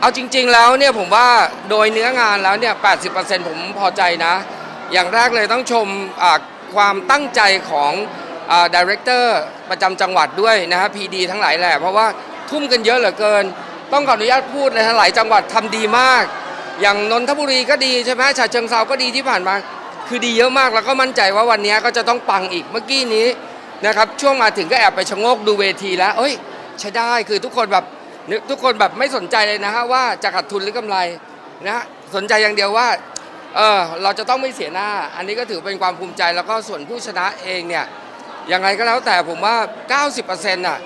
เอาจริง ๆ แล้วเนี่ยผมว่าโดยเนื้องานแล้วเนี่ย 80%ผมพอใจนะ อย่างแรกเลยต้องชมความตั้งใจของดีเรคเตอร์ประจำจังหวัดด้วยนะฮะพีดีทั้งหลายแหละเพราะว่าทุ่มกันเยอะเหลือเกิน ต้องขออนุญาตพูดนะฮะหลายจังหวัดทำดีมาก อย่างนนทบุรีก็ดีใช่ไหมฉะเชิงเซาก็ดีที่ผ่านมา คือดีเยอะมากแล้วก็มั่นใจว่าวันนี้ก็จะต้องปังอีกเมื่อกี้นี้นะครับช่วงมาถึงก็แอบไปชะโงกดูเวทีแล้ว เอ้ยใช้ได้คือทุกคนแบบ ทุกคนแบบไม่สนใจเลยนะฮะว่าจะขาดทุนหรือกำไรนะฮะสนใจอย่างเดียวว่าเออเราจะต้องไม่เสียหน้า อันนี้ก็ถือเป็นความภูมิใจแล้วก็ส่วนผู้ชนะเองเนี่ยยังไงก็แล้วแต่ผมว่า 90%น่ะ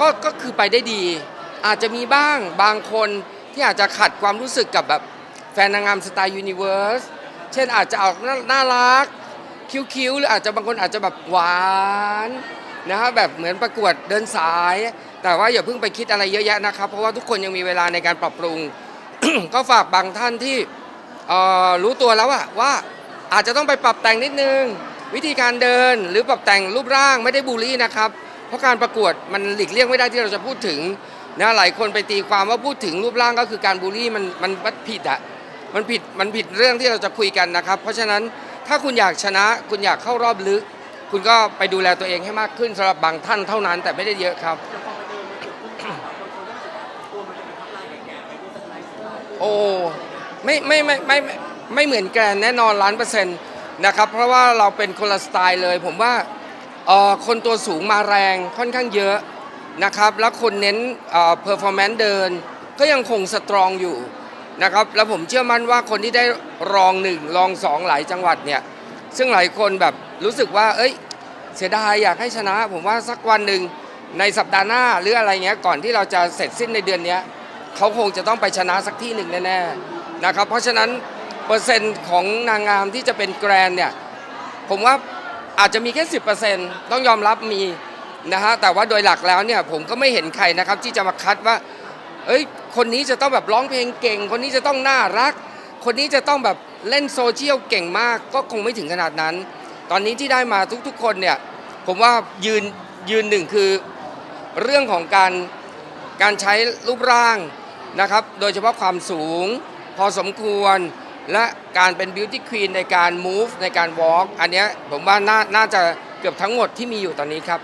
ก็ก็คือไปได้ดี อาจจะมีบ้างบางคนที่อาจจะขัดความรู้สึกกับแบบแฟนนางงามสไตล์ยูนิเว r ร์สเช่นอาจจะออกน่ารัก คิ้วๆ หรืออาจจะบางคนอาจจะแบบหวาน นะฮะแบบเหมือนประกวดเดินสาย แต่ว่าอย่าเพิ่งไปคิดอะไรเยอะแยะนะครับ เพราะว่าทุกคนยังมีเวลาในการปรับปรุง ก็ฝากบางท่านที่รู้ตัวแล้วอะว่าอาจจะต้องไปปรับแต่งนิดนึง วิธีการเดินหรือปรับแต่งรูปร่างไม่ได้บูลลี่นะครับ เพราะการประกวดมันหลีกเลี่ยงไม่ได้ที่เราจะพูดถึงนะหลายคนไปตีความว่าพูดถึงรูปร่างก็คือการบูลลี่มันมันผิดอะมันผิดมันผิดเรื่องที่เราจะคุยกันนะครับ เพราะฉะนั้นถ้าคุณอยากชนะคุณอยากเข้ารอบลึก คุณก็ไปดูแลตัวเองให้มากขึ้นสำหรับบางท่านเท่านั้น แต่ไม่ได้เยอะครับ โอ้ไม่ไม่ไม่ไม่ไม่ไม่เหมือนแกรนแน่นอนล้านเปอร์เซ็นต์นะครับเพราะว่าเราเป็นคนละสไตล์เลย ผมว่าคนตัวสูงมาแรงค่อนข้างเยอะนะครับแล้วคนเน้นเอ่อ performance เดิน ก็ยังคงสตรองอยู่นะครับแล้วผมเชื่อมั่นว่าคนที่ได้รองหนึ่งรองสองหลายจังหวัดเนี่ย ซึ่งหลายคนแบบรู้สึกว่า เอ้ย เสียดายอยากให้ชนะ ผมว่าสักวันหนึ่งในสัปดาห์หน้าหรืออะไรเงี้ยก่อนที่เราจะเสร็จสิ้นในเดือนนี้เขาคงจะต้องไปชนะสักที่หนึ่งแน่ๆนะครับเพราะฉะนั้นเปอร์เซ็นต์ของนางงามที่จะเป็นแกรนเนี่ยผมว่าอาจจะมีแค่สิต้องยอมรับมีนะฮะแต่ว่าโดยหลักแล้วเนี่ยผมก็ไม่เห็นใครนะครับที่จะมาคัดว่าเอ้ยคนนี้จะต้องแบบร้องเพลงเก่ง คนนี้จะต้องน่ารัก คนนี้จะต้องแบบเล่นโซเชียลเก่งมากก็คงไม่ถึงขนาดนั้น ตอนนี้ที่ได้มาทุกๆคนเนี่ยผมว่ายืนยืนหนึ่งคือเรื่องของการการใช้รูปร่างนะครับ โดยเฉพาะความสูง พอสมควร และการเป็นบิวตี้ควีนในการ move ในการ walk อันนี้ผมว่าน่าน่าจะเกือบทั้งหมดที่มีอยู่ตอนนี้ครับ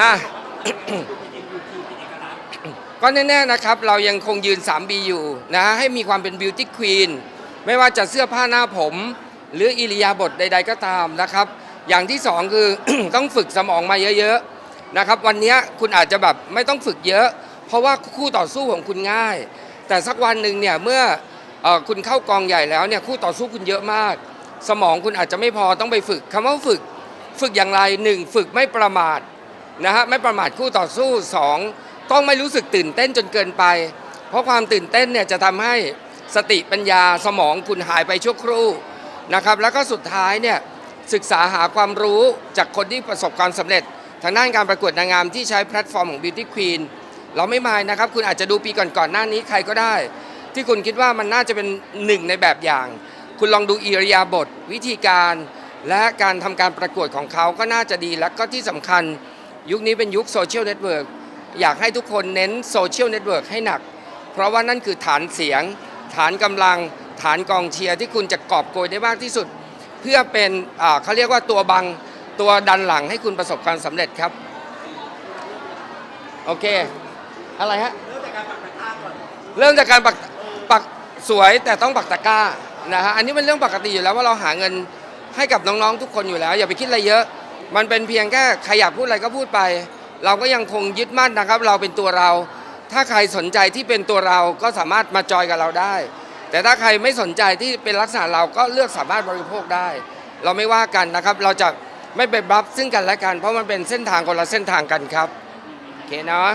อะ ก็แน่ๆนะครับ เรายังคงยืน 3B อยู่นะให้มีความเป็นบิวตี้ควีนไม่ว่าจะเสื้อผ้าหน้าผม หรืออิริยาบถใด ๆก็ตามนะครับ อย่างที่สองคือ ต้องฝึกสมองมาเยอะๆนะครับ วันนี้คุณอาจจะแบบไม่ต้องฝึกเยอะ เพราะว่าคู่ต่อสู้ของคุณง่าย แต่สักวันหนึ่งเนี่ยเมื่อออคุณเข้ากองใหญ่แล้วเนี่ยคู่ต่อสู้คุณเยอะมาก สมองคุณอาจจะไม่พอต้องไปฝึกคำว่าฝึกฝึกอย่างไรหนึ่งฝึกไม่ประมาทนะฮะไม่ประมาทคู่ต่อสู้ 2 ต้องไม่รู้สึกตื่นเต้นจนเกินไป เพราะความตื่นเต้นเนี่ยจะทำให้สติปัญญาสมองคุณหายไปชั่วครู่นะครับ แล้วก็สุดท้ายเนี่ยศึกษาหาความรู้จากคนที่ประสบความสำเร็จ ทางด้านการประกวดนางงามที่ใช้แพลตฟอร์มของ Beauty Queen เราไม่มายนะครับ คุณอาจจะดูปีก่อนๆหน้านี้ใครก็ได้ ที่คุณคิดว่ามันน่าจะเป็นหนึ่งในแบบอย่าง คุณลองดูอิริยาบถวิธีการ และการทำการประกวดของเขาก็น่าจะดีและก็ที่สำคัญ ยุคนี้เป็นยุคโซเชียลเน็ตเวิร์ก อยากให้ทุกคนเน้นโซเชียลเน็ตเวิร์กให้หนัก เพราะว่านั่นคือฐานเสียง ฐานกำลัง ฐานกองเชียร์ที่คุณจะกอบโกยได้มากที่สุด เพื่อเป็นอ่าเขาเรียกว่าตัวบังตัวดันหลังให้คุณประสบความสำเร็จครับ โอเค อะไรฮะ เริ่มจากการปักปักสวยแต่ต้องปักตะกร้านะฮะอันนี้เป็นเรื่องปกติอยู่แล้วว่าเราหาเงินให้กับน้องๆทุกคนอยู่แล้ว อย่าไปคิดอะไรเยอะ มันเป็นเพียงแค่ใครอยากพูดอะไรก็พูดไป เราก็ยังคงยึดมั่นนะครับ เราเป็นตัวเรา ถ้าใครสนใจที่เป็นตัวเราก็สามารถมาจอยกับเราได้ แต่ถ้าใครไม่สนใจที่เป็นลักษณะเราก็เลือกสามารถบริโภคได้ เราไม่ว่ากันนะครับ เราจะไม่ไปบัฟซึ่งกันและกัน เพราะมันเป็นเส้นทางคนละเส้นทางกันครับโอเคเนาะ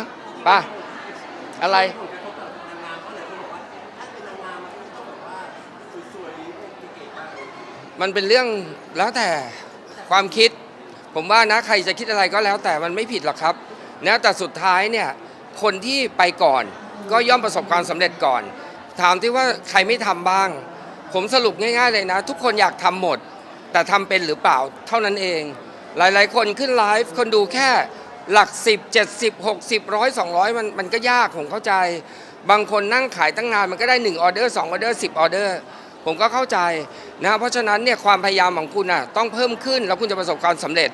ไป่ะอะไรมันเป็นเรื่องแล้วแต่ความคิด ผมว่านะใครจะคิดอะไรก็แล้วแต่มันไม่ผิดหรอกครับนะแต่สุดท้ายเนี่ยคนที่ไปก่อนก็ย่อมประสบความสำเร็จก่อน ถามที่ว่าใครไม่ทำบ้าง ผมสรุปง่าย ๆเลยนะ ทุกคนอยากทำหมด แต่ทำเป็นหรือเปล่าเท่านั้นเอง หลายๆ คนขึ้นไลฟ์คนดูแค่หลัก 10 70 60ร้อย200 มันมันก็ยากผมเข้าใจ บางคนนั่งขายตั้งนานมันก็ได้ 1 ออเดอร์ 2 ออเดอร์ 10 ออเดอร์ ผมก็เข้าใจนะเพราะฉะนั้นเนี่ยความพยายามของคุณอะต้องเพิ่มขึ้นแล้วคุณจะประสบความสำเร็จ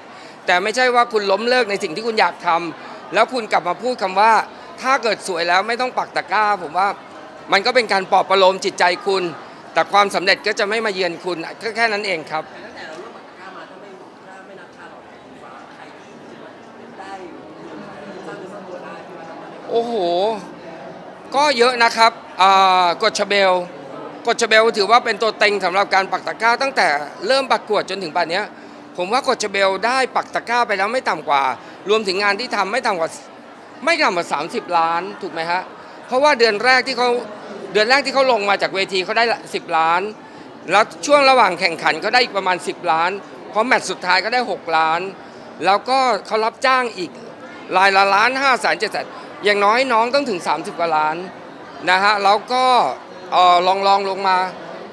แต่ไม่ใช่ว่าคุณล้มเลิกในสิ่งที่คุณอยากทำแล้วคุณกลับมาพูดคำว่า ถ้าเกิดสวยแล้วไม่ต้องปักตะกร้า ผมว่ามันก็เป็นการปลอบประโลมจิตใจคุณ แต่ความสำเร็จก็จะไม่มาเยือนคุณก็แค่นั้นเองครับแต่ตั้งแต่เราเริ่มปักตะกร้ามาถ้าไม่ถ้าไม่นับชาหรอกฟ้าใครที่รู้สึกว่าได้สร้างเนื้อสร้างตัวได้ที่ว่าทำมาได้โอ้โห ก็เยอะนะครับอ่ากดชาเบล กดชเบลถือว่าเป็นตัวเต็งสำหรับการปักตะกร้า ตั้งแต่เริ่มประกวดจนถึงป่านนี้ผมว่ากดชเบลได้ปักตะกร้าไปแล้วไม่ต่ำกว่า รวมถึงงานที่ทำไม่ต่ำกว่าไม่ต่ำกว่า 30 ล้านถูกไหมฮะเพราะว่าเดือนแรกที่เขาเดือนแรกที่เขาลงมาจากเวทีเขาได้ 10 ล้าน แล้วช่วงระหว่างแข่งขันเขาได้อีกประมาณ 10 ล้านเพราะแมตช์สุดท้ายก็ได้ 6 ล้าน แล้วก็เขารับจ้างอีกรายละล้าน5แสนเจ็ดแสนอย่างน้อยน้องต้องถึง 30 กว่าล้านนะฮะแล้วก็ เอ่อลองลองลงมา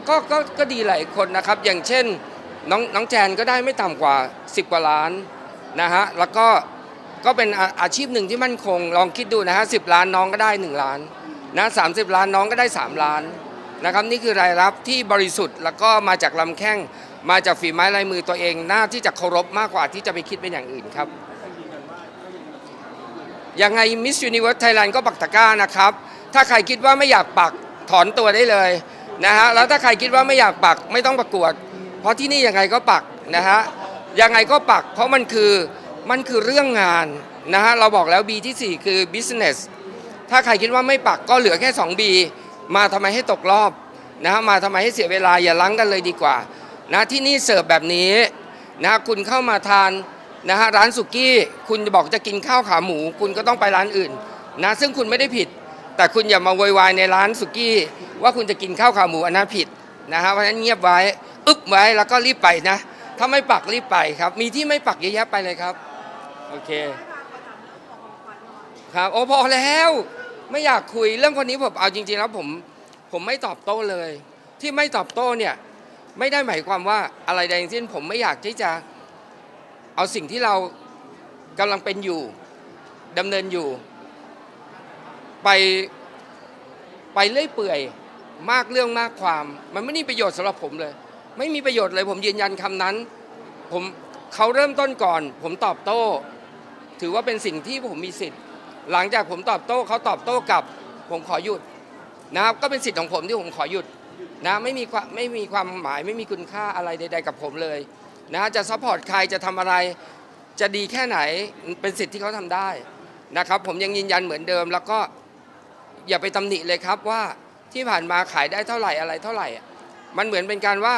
ก็ก็ก็ดีหลายคนนะครับ อย่างเช่นน้องน้องแจนก็ได้ไม่ต่ำกว่า 10 กว่าล้านนะฮะแล้วก็ก็เป็นอาอาชีพหนึ่งที่มั่นคง ลองคิดดูนะฮะสิล้านน้องก็ได้ 1 ล้านนะสาล้านน้องก็ได้ 3 ล้านนะครับนี่คือรายรับที่บริสุทธิ์ แล้วก็มาจากลำแข้งมาจากฝีไม้ลายมือตัวเองน่าที่จะเคารพมากกว่าที่จะไปคิดเป็นอย่างอื่นครับยังไงมิส s u นิเวิร์สไทยแลนด์ก็ปักตะกร้านะครับ ถ้าใครคิดว่าไม่อยากปัก ถอนตัวได้เลยนะฮะแล้วถ้าใครคิดว่าไม่อยากปักไม่ต้องประกวด เพราะที่นี่ยังไงก็ปักนะฮะยังไงก็ปัก เพราะมันคือมันคือเรื่องงานนะฮะเราบอกแล้ว B ที่ 4 คือ business ถ้าใครคิดว่าไม่ปักก็เหลือแค่ 2B มาทำไมให้ตกรอบนะฮะมาทำไมให้เสียเวลาอย่าลังกันเลยดีกว่านะที่นี่เสิร์ฟแบบนี้นะคุณเข้ามาทานนะฮะร้านสุกี้ คุณจะบอกจะกินข้าวขาหมู คุณก็ต้องไปร้านอื่นนะซึ่งคุณไม่ได้ผิด แต่คุณอย่ามาโวยวายในร้านสุกี้ว่าคุณจะกินข้าวขาหมูอันนั้นผิดนะฮะเพราะฉะนั้นเงียบไว้อึบไว้แล้วก็รีบไปนะ ถ้าไม่ปักรีบไปครับ มีที่ไม่ปักเยอะแยะไปเลยครับโอเคครับโอ้พอแล้ว ไม่อยากคุยเรื่องคนนี้ผมเอาจริง ๆ แล้วผมผมไม่ตอบโต้เลย ที่ไม่ตอบโต้เนี่ยไม่ได้หมายความว่าอะไรใดทั้งสิ้นผมไม่อยากที่จะเอาสิ่งที่เรากำลังเป็นอยู่ดำเนินอยู่ ไปไปเลื่อยเปื่อยมากเรื่องมากความ มันไม่มีประโยชน์สำหรับผมเลย ไม่มีประโยชน์เลย ผมยืนยันคำนั้นผมเขาเริ่มต้นก่อน ผมตอบโต้ ถือว่าเป็นสิ่งที่ผมมีสิทธิ์ หลังจากผมตอบโต้เขาตอบโต้กลับ ผมขอหยุดนะครับก็เป็นสิทธิ์ของผมที่ผมขอหยุดนะไม่มีความไม่มีความหมายไม่มีคุณค่าอะไรใด ๆ กับผมเลยนะจะซัพพอร์ตใครจะทำอะไรจะดีแค่ไหนเป็นสิทธิ์ที่เขาทำได้นะครับ ผมยังยืนยันเหมือนเดิมแล้วก็ อย่าไปตำหนิเลยครับว่าที่ผ่านมาขายได้เท่าไหร่อะไรเท่าไหร่ มันเหมือนเป็นการว่า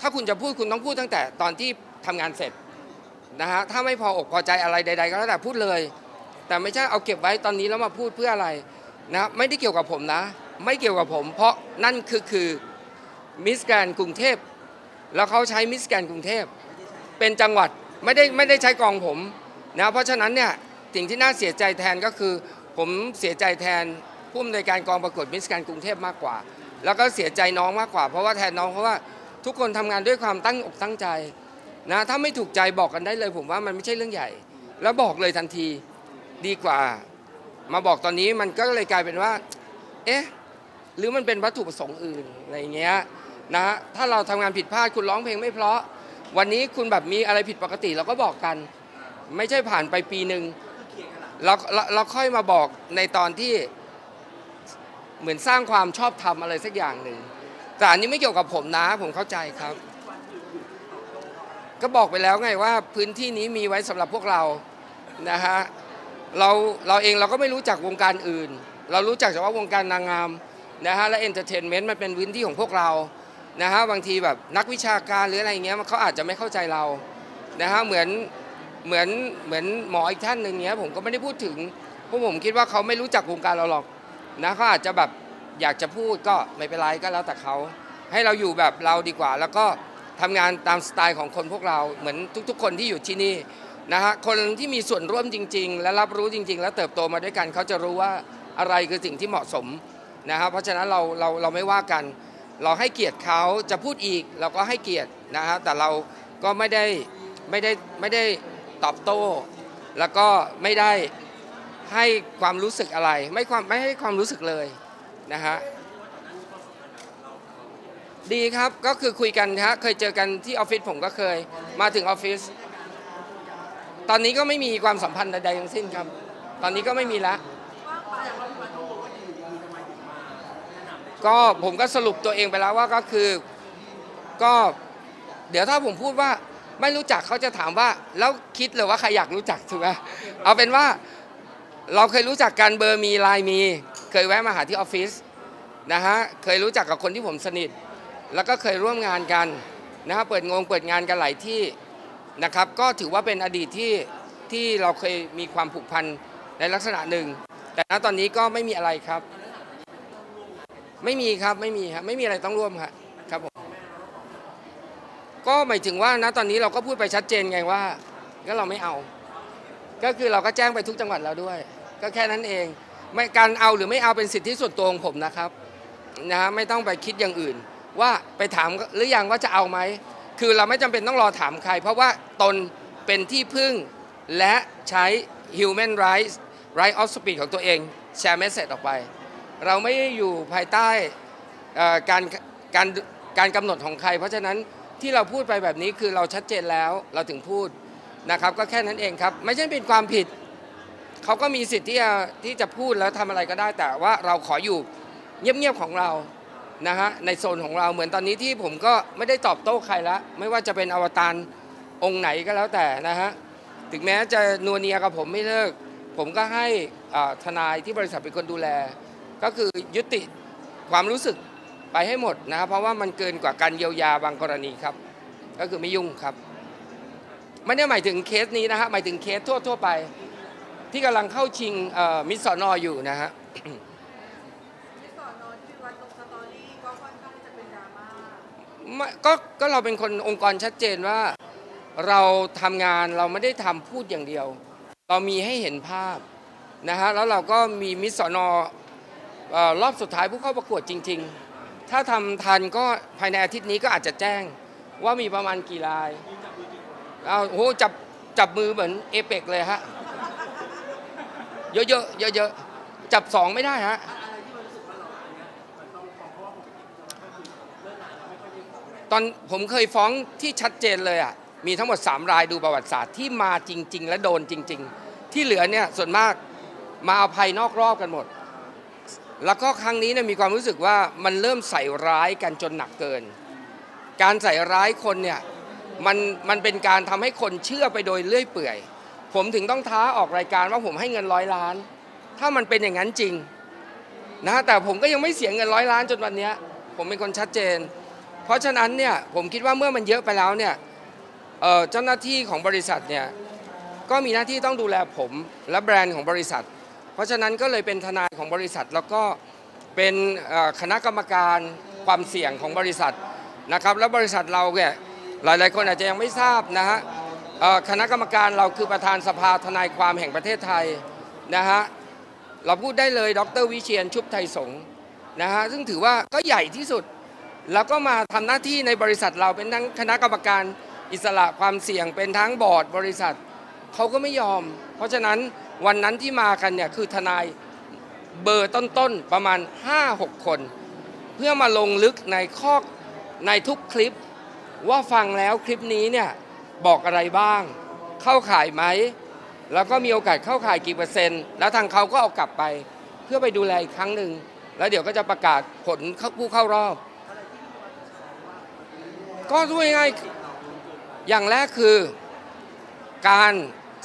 ถ้าคุณจะพูดคุณต้องพูดตั้งแต่ตอนที่ทำงานเสร็จนะฮะถ้าไม่พออกพอใจอะไรใด ๆ ก็แล้วแต่พูดเลย แต่ไม่ใช่เอาเก็บไว้ตอนนี้แล้วมาพูดเพื่ออะไรนะไม่ได้เกี่ยวกับผมนะ ไม่เกี่ยวกับผม เพราะนั่นคือคือมิสแกรนกรุงเทพแล้วเขาใช้มิสแกรนกรุงเทพเป็นจังหวัดไม่ได้ไม่ได้ใช้กองผมนะเพราะฉะนั้นเนี่ยสิ่งที่น่าเสียใจแทนก็คือ ผมเสียใจแทน ผู้อำนวยการกองประกวดมิสแกรกรุงเทพมากกว่า แล้วก็เสียใจน้องมากกว่า เพราะว่าแทนน้องเพราะว่าทุกคนทำงานด้วยความตั้งอกตั้งใจนะถ้าไม่ถูกใจบอกกันได้เลย ผมว่ามันไม่ใช่เรื่องใหญ่ แล้วบอกเลยทันทีดีกว่า มาบอกตอนนี้มันก็เลยกลายเป็นว่า เอ๊ะหรือมันเป็นวัตถุประสงค์อื่นอะไรเงี้ยนะฮะถ้าเราทำงานผิดพลาดคุณร้องเพลงไม่เพราะ วันนี้คุณแบบมีอะไรผิดปกติเราก็บอกกัน ไม่ใช่ผ่านไปปีหนึ่งเราเราเราค่อยมาบอกในตอนที่ เหมือนสร้างความชอบธรรมอะไรสักอย่างหนึ่งแต่อันนี้ไม่เกี่ยวกับผมนะผมเข้าใจครับ ก็บอกไปแล้วไงว่าพื้นที่นี้มีไว้สำหรับพวกเรานะฮะเราเราเองเราก็ไม่รู้จักวงการอื่น เรารู้จักเฉพาะวงการนางงามนะฮะและเอนเตอร์เทนเมนต์มันเป็นพื้นที่ของพวกเรานะฮะบางทีแบบนักวิชาการหรืออะไรเงี้ยเขาอาจจะไม่เข้าใจเรานะฮะเหมือนเหมือนเหมือนหมออีกท่านหนึ่งเนี้ยผมก็ไม่ได้พูดถึงเพราะผมคิดว่าเขาไม่รู้จักวงการเราหรอก นะเขาอาจจะแบบอยากจะพูดก็ไม่เป็นไรก็แล้วแต่เขาให้เราอยู่แบบเราดีกว่า แล้วก็ทำงานตามสไตล์ของคนพวกเราเหมือนทุก ๆ คนที่อยู่ที่นี่นะฮะคนที่มีส่วนร่วมจริง ๆ และรับรู้จริง ๆ และเติบโตมาด้วยกันเขาจะรู้ว่าอะไรคือสิ่งที่เหมาะสมนะฮะเพราะฉะนั้นเราเราเราไม่ว่ากัน เราให้เกียรติเขาจะพูดอีกเราก็ให้เกียรตินะฮะแต่เราก็ไม่ได้ไม่ได้ไม่ได้ตอบโต้ แล้วก็ไม่ได้ ให้ความรู้สึกอะไร ไม่ความไม่ให้ความรู้สึกเลยนะฮะดีครับก็คือคุยกันฮะเคยเจอกันที่ออฟฟิศผมก็เคยมาถึงออฟฟิศตอนนี้ก็ไม่มีความสัมพันธ์ใดๆทั้งสิ้นครับ ตอนนี้ก็ไม่มีแล้วก็ผมก็สรุปตัวเองไปแล้วว่าก็คือก็เดี๋ยวถ้าผมพูดว่าไม่รู้จักเขาจะถามว่า แล้วคิดเลยว่าใครอยากรู้จักถูกไหมเอาเป็นว่า เราเคยรู้จักกันเบอร์มีไลน์มี เคยแวะมาหาที่ออฟฟิศนะฮะเคยรู้จักกับคนที่ผมสนิท แล้วก็เคยร่วมงานกันนะฮะเปิดงงเปิดงานกันหลายที่นะครับ ก็ถือว่าเป็นอดีตที่ที่เราเคยมีความผูกพันในลักษณะหนึ่ง แต่ณตอนนี้ก็ไม่มีอะไรครับ ไม่มีครับไม่มีครับไม่มีอะไรต้องร่วมครับครับผมก็หมายถึงว่าณตอนนี้เราก็พูดไปชัดเจนไงว่าก็เราไม่เอา ก็คือเราก็แจ้งไปทุกจังหวัดแล้วด้วย ก็แค่นั้นเอง ไม่การเอาหรือไม่เอาเป็นสิทธิส่วนตัวของผมนะครับนะฮะไม่ต้องไปคิดอย่างอื่น ว่าไปถามหรือยังว่าจะเอาไหมคือเราไม่จำเป็นต้องรอถามใคร เพราะว่าตนเป็นที่พึ่งและใช้ human rights right of speech ของตัวเองแชร์เมสเซจออกไป เราไม่อยู่ภายใต้การการการกำหนดของใคร เพราะฉะนั้นที่เราพูดไปแบบนี้คือเราชัดเจนแล้วเราถึงพูดนะครับ ก็แค่นั้นเองครับ ไม่ใช่เป็นความผิด เขาก็มีสิทธิ์ที่จะที่จะพูดแล้วทำอะไรก็ได้ แต่ว่าเราขออยู่เงียบๆของเรานะฮะในโซนของเราเหมือนตอนนี้ที่ผมก็ไม่ได้ตอบโต้ใครแล้วไม่ว่าจะเป็นอวตารองค์ไหนก็แล้วแต่นะฮะถึงแม้จะนัวเนียกับผมไม่เลิก ผมก็ให้ทนายที่บริษัทเป็นคนดูแล ก็คือยุติความรู้สึกไปให้หมดนะครับเพราะว่ามันเกินกว่าการเยียวยาบางกรณีครับ ก็คือไม่ยุ่งครับ ไม่ได้หมายถึงเคสนี้นะฮะหมายถึงเคสทั่ว ๆ ไป ที่กำลังเข้าชิงเอ่อมิสสอนออยู่นะฮะที่สอนอที่วัดลงสตอรี่ก็ค่อนข้างจะเป็นดราม่าไม่ก็ก็เราเป็นคนองค์กรชัดเจนว่า เราทำงานเราไม่ได้ทำพูดอย่างเดียว เรามีให้เห็นภาพนะฮะแล้วเราก็มีมิสสอนอเอ่อรอบสุดท้ายผู้เข้าประกวดจริง ๆ ถ้าทำทันก็ภายในอาทิตย์นี้ก็อาจจะแจ้งว่ามีประมาณกี่รายเอาโหจับจับมือเหมือนเอเปกเลยฮะ เยอะๆเยอะๆจับสองไม่ได้ฮะตอนผมเคยฟ้องที่ชัดเจนเลยอะมีทั้งหมด 3 รายดูประวัติศาสตร์ที่มาจริง ๆ และโดนจริง ๆ ที่เหลือเนี่ยส่วนมากมาเอาภัยนอกรอบกันหมด แล้วก็ครั้งนี้เนี่ยมีความรู้สึกว่ามันเริ่มใส่ร้ายกันจนหนักเกิน การใส่ร้ายคนเนี่ยมันมันเป็นการทำให้คนเชื่อไปโดยเลื่อยเปื่อย ผมถึงต้องท้าออกรายการว่าผมให้เงินร้อยล้าน ถ้ามันเป็นอย่างนั้นจริงนะแต่ผมก็ยังไม่เสียเงินร้อยล้านจนวันนี้ผมเป็นคนชัดเจน เพราะฉะนั้นเนี่ยผมคิดว่าเมื่อมันเยอะไปแล้วเนี่ยเจ้าหน้าที่ของบริษัทเนี่ยก็มีหน้าที่ต้องดูแลผมและแบรนด์ของบริษัท เพราะฉะนั้นก็เลยเป็นทนายของบริษัท แล้วก็เป็นคณะกรรมการความเสี่ยงของบริษัทนะครับ แล้วบริษัทเราเนี่ยหลายๆคนอาจจะยังไม่ทราบนะฮะ คณะกรรมการเราคือประธานสภาทนายความแห่งประเทศไทยนะฮะเราพูดได้เลยดรวิเชียนชุบไทยสงฆ์นะฮะซึ่งถือว่าก็ใหญ่ที่สุด แล้วก็มาทำหน้าที่ในบริษัทเราเป็นทั้งคณะกรรมการอิสระความเสี่ยงเป็นทั้งบอร์ดบริษัทเขาก็ไม่ยอม เพราะฉะนั้นวันนั้นที่มากันเนี่ยคือทนายเบอร์ต้นๆประมาณ 5-6 คน เพื่อมาลงลึกในข้อในทุกคลิปว่าฟังแล้วคลิปนี้เนี่ย บอกอะไรบ้าง เข้าข่ายไหม แล้วก็มีโอกาสเข้าข่ายกี่เปอร์เซ็นต์ แล้วทางเขาก็เอากลับไป เพื่อไปดูแลอีกครั้งหนึ่ง แล้วเดี๋ยวก็จะประกาศผลผู้เข้ารอบ ก็ด้วยง่ายๆอย่างแรกคือการ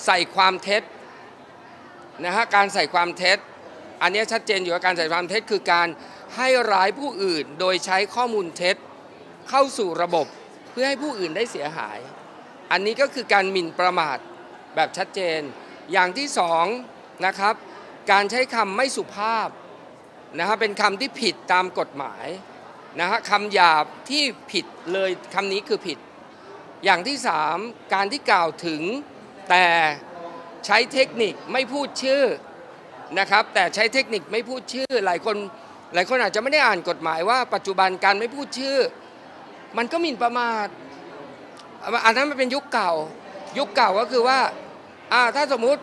ใส่ความเท็จนะฮะการใส่ความเท็จ อันนี้ชัดเจนอยู่ว่าการใส่ความเท็จคือการให้ร้ายผู้อื่นโดยใช้ข้อมูลเท็จเข้าสู่ระบบเพื่อให้ผู้อื่นได้เสียหาย อันนี้ก็คือการหมิ่นประมาทแบบชัดเจน อย่างที่สองนะครับ การใช้คำไม่สุภาพนะฮะเป็นคำที่ผิดตามกฎหมายนะฮะคำหยาบที่ผิดเลยคำนี้คือผิด อย่างที่สามการที่กล่าวถึงแต่ใช้เทคนิคไม่พูดชื่อนะครับแต่ใช้เทคนิคไม่พูดชื่อ หลายคนหลายคนอาจจะไม่ได้อ่านกฎหมายว่าปัจจุบันการไม่พูดชื่อ มันก็หมิ่นประมาท อันนั้นมันเป็นยุคเก่า ยุคเก่าก็คือว่าอ่าถ้าสมมุติ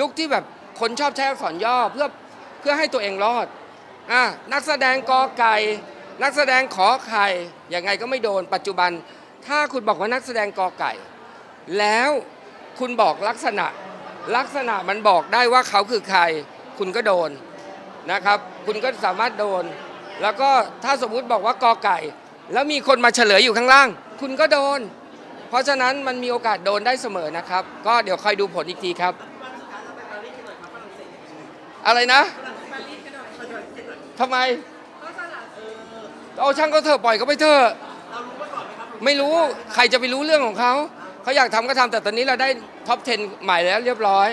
ยุคที่แบบคนชอบใช้อักษรย่อเพื่อเพื่อให้ตัวเองรอดอ่านักแสดงกอไก่นักแสดงขอไข่ยังไงก็ไม่โดนปัจจุบัน ถ้าคุณบอกว่านักแสดงกอไก่ แล้วคุณบอกลักษณะลักษณะมันบอกได้ว่าเขาคือใคร คุณก็โดนนะครับ คุณก็สามารถโดน แล้วก็ถ้าสมมุติบอกว่ากอไก่ แล้วมีคนมาเฉลยอยู่ข้างล่าง คุณก็โดน เพราะฉะนั้นมันมีโอกาสโดนได้เสมอนะครับ ก็เดี๋ยวคอยดูผลอีกทีครับ อะไรนะทำไมเอาช่างก็เถอะปล่อยเขาไปเถอะไม่รู้ใครจะไปรู้เรื่องของเขา เขาอยากทำก็ทำแต่ตอนนี้เราได้ท็อป 10 ใหม่แล้วเรียบร้อย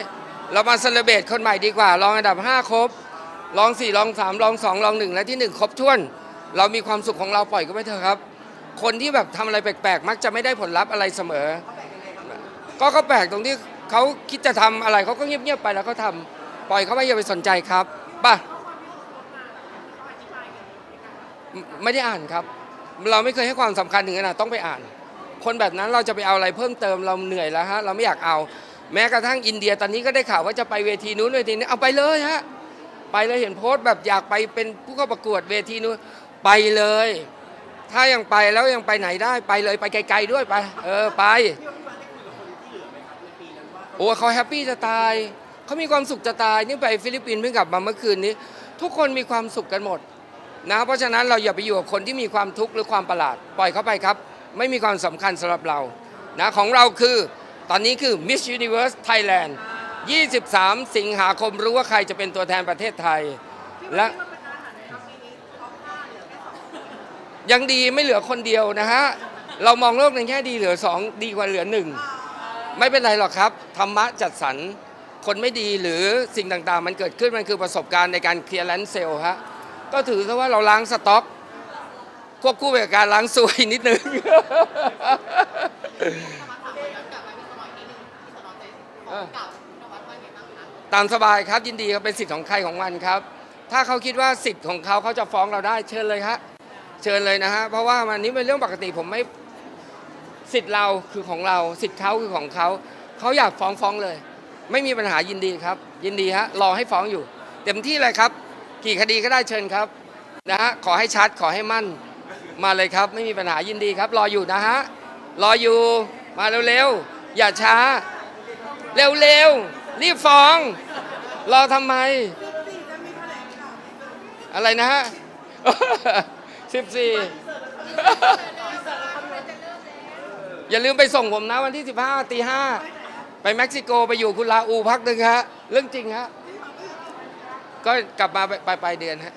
เรามาเซเลเบตคนใหม่ดีกว่าลองอันดับ 5 ครบลอง4ลอง3ลอง2ลอง 1 และที่ 1 ครบถ้วน เรามีความสุขของเราปล่อยก็ไปเถอะครับ คนที่แบบทำอะไรแปลกๆ มักจะไม่ได้ผลลัพธ์อะไรเสมอ ก็ก็แปลกตรงที่เขาคิดจะทำอะไรเขาก็เงียบๆไปแล้วเขาทำปล่อยเขาไปอย่าไปสนใจครับป่ะไม่ไม่ได้อ่านครับ เราไม่เคยให้ความสำคัญถึงขนาดต้องไปอ่าน คนแบบนั้นเราจะไปเอาอะไรเพิ่มเติมเราเหนื่อยแล้วฮะเราไม่อยากเอา แม้กระทั่งอินเดียตอนนี้ก็ได้ข่าวว่าจะไปเวทีนู้นเวทีนี้เอาไปเลยฮะไปเลยเห็นโพสต์แบบอยากไปเป็นผู้เข้าประกวดเวทีนู้นไปเลย ถ้ายังไปแล้วยังไปไหนได้ไปเลยไปไกลๆด้วยไป เออไปโอ้เขาแฮปปี้จะตายเขามีความสุขจะตายนี่ไปฟิลิปปินส์เพิ่งกลับมาเมื่อคืนนี้ ทุกคนมีความสุขกันหมดนะเพราะฉะนั้นเราอย่าไปอยู่กับคนที่มีความทุกข์หรือความประหลาด ปล่อยเขาไปครับ ไม่มีความสำคัญสำหรับเรานะของเราคือตอนนี้คือ Miss Universe Thailand 23 สิงหาคมรู้ว่าใครจะเป็นตัวแทนประเทศไทยและ ยังดีไม่เหลือคนเดียวนะฮะ เรามองโลกในแง่ดีเหลือสองดีกว่าเหลือหนึ่งไม่เป็นไรหรอกครับ ธรรมะจัดสรรคนไม่ดีหรือสิ่งต่างๆ มันเกิดขึ้นมันคือประสบการณ์ในการเคลียร์แลนเซลฮะก็ถือซะว่าเราล้างสต็อก ควบคู่ไปกับการล้างซวยนิดนึงตามสบายครับยินดีครับเป็นสิทธิ์ของใครของมันครับ ถ้าเขาคิดว่าสิทธิ์ของเขาเขาจะฟ้องเราได้เชิญเลยครับ เชิญเลยนะฮะเพราะว่ามันนี้เป็นเรื่องปกติผมไม่สิทธิ์เราคือของเราสิทธิ์เขาคือของเขาเขาอยากฟ้องฟ้องเลย ไม่มีปัญหายินดีครับ ยินดีฮะรอให้ฟ้องอยู่ เต็มที่เลยครับ กี่คดีก็ได้เชิญครับนะฮะขอให้ชัดขอให้มั่นมาเลยครับ ไม่มีปัญหายินดีครับ รออยู่นะฮะรออยู่มาเร็วๆอย่าช้า เร็วๆรีบฟ้องรอทำไม อะไรนะฮะ สิบสี่อย่าลืมไปส่งผมนะวันที่ 15ตีห้าไปเม็กซิโกไปอยู่คุณลาอูพักหนึ่งฮะ เรื่องจริงฮะ ก็กลับมาไปปลายๆเดือนฮะ